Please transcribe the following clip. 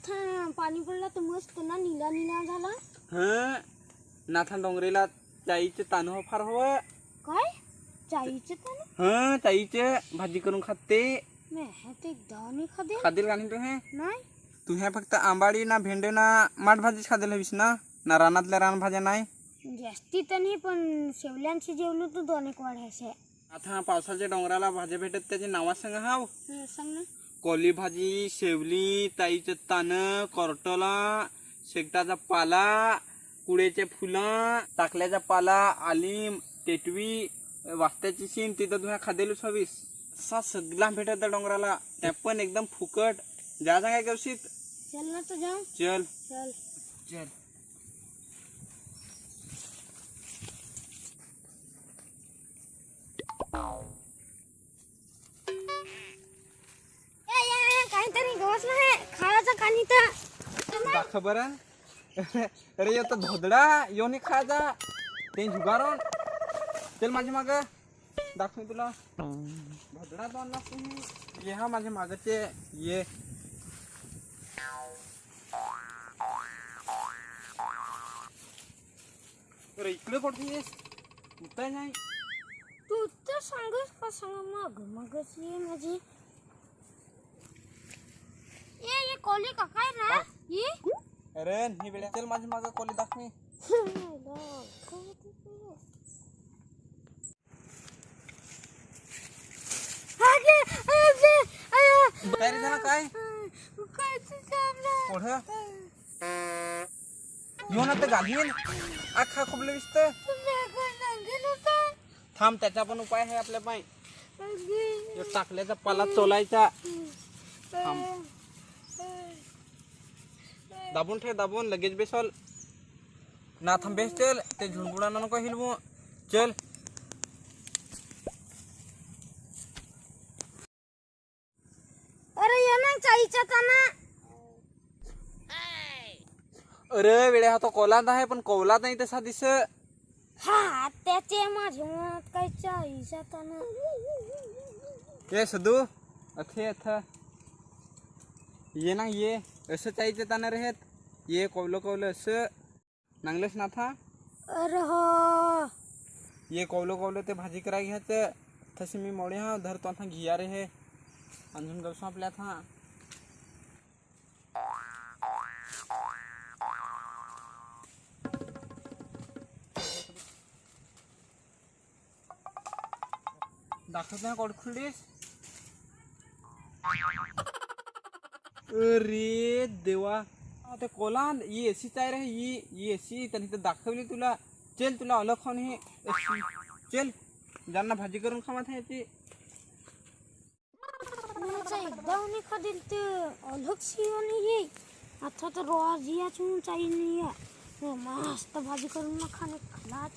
आता पाणी पडला तर मस्त ना निला निला झाला. हं? नाथा डोंगरीला चाईचे तान हो फार हवं. काय? चाईचे तर हं चाईचे भाजी करून खाते. मी हे ते एकदा नाही खादे. का नाही तू हे नाही. तू हे फक्त आंबाडी ना भेंडे ना माठ भाजीच खादेल हवीस ना? ना रानातल्या रानभाज्या नाही? जास्ती तर नाही पण शेवल्यांशी जेवलो तर दोन एक वाढायचे आता पावसाच्या डोंगराला भाज्या भेटत त्याचे नावा सांग हाव. हे सांग ना. कोली भाजी शेवली ताईचं तान करटला शेकटाचा पाला कुड्याचे फुलं टाकल्याचा पाला आलीम टेटवी वास्त्याची शिन तिथं तुझ्या खादेलूच हवीस असा सगळा भेटत त्या डोंगराला. त्या पण एकदम फुकट. जा काय चल ना तू जाऊ चल. चल. चल. गवस नाही खायचं कानी तर दाख बरं अरे येतो धोदडा येऊन खाजा। ते जुगारून चल माझ्या माग। दाखव तुला। धोदडा दोन लागतो ये हा माझ्या मागचे ये। अरे इकडे पडतेस उठाय नाही। तू तर सांगस का सांग मग मगच ये माझी ये ये कोली का? काय रा? ये अरे ही वेळा चल माझ्या माग कोली दाखवी आगे आगे आया काय रे झाला काय? कोढ येऊन आता घालीन अख्खा खोबले विसत थांब त्याचा पण उपाय आहे आपल्या पाय. टाकल्याचा पाला चोलायचा. थांब. दाबून ठेव दाबून लगेच बेसल। ना थांबेस चल ते झुणबुडाना नको हिलवू चल। अरे ये ना चाईच्या ताना अरे वेळ्या हा तो कोलात आहे पण कोलात नाही तसा दिस हा त्याचे माझ्या मनात काय चाईच्या ताना ये सदू अथे अथ। ये ना ये असं चायचं ताना रेहत ये कवलं कवलं असं नांगलंस ना था अरे हो। ये कवलं कवलं ते भाजी करा घ्यायचं तसे मी मोडे हा धरतो आता घिया रे हे। अजून गवसं आपल्या था। दाखवत नाही कोड खुलीस अरे देवा। ते कोलान ही एसी चाय रे ही ही एसी त्यांनी तर दाखवली तुला, चल तुला अलग खाऊन हे चल ज्यांना भाजी करून खावा याची माझा एकदा नाही खादील तो अलग शिवानी ये अच्छा तो रोज याच म्हणून चाहिए नहीं है मस्त भाजी करून ना खाणे खालाच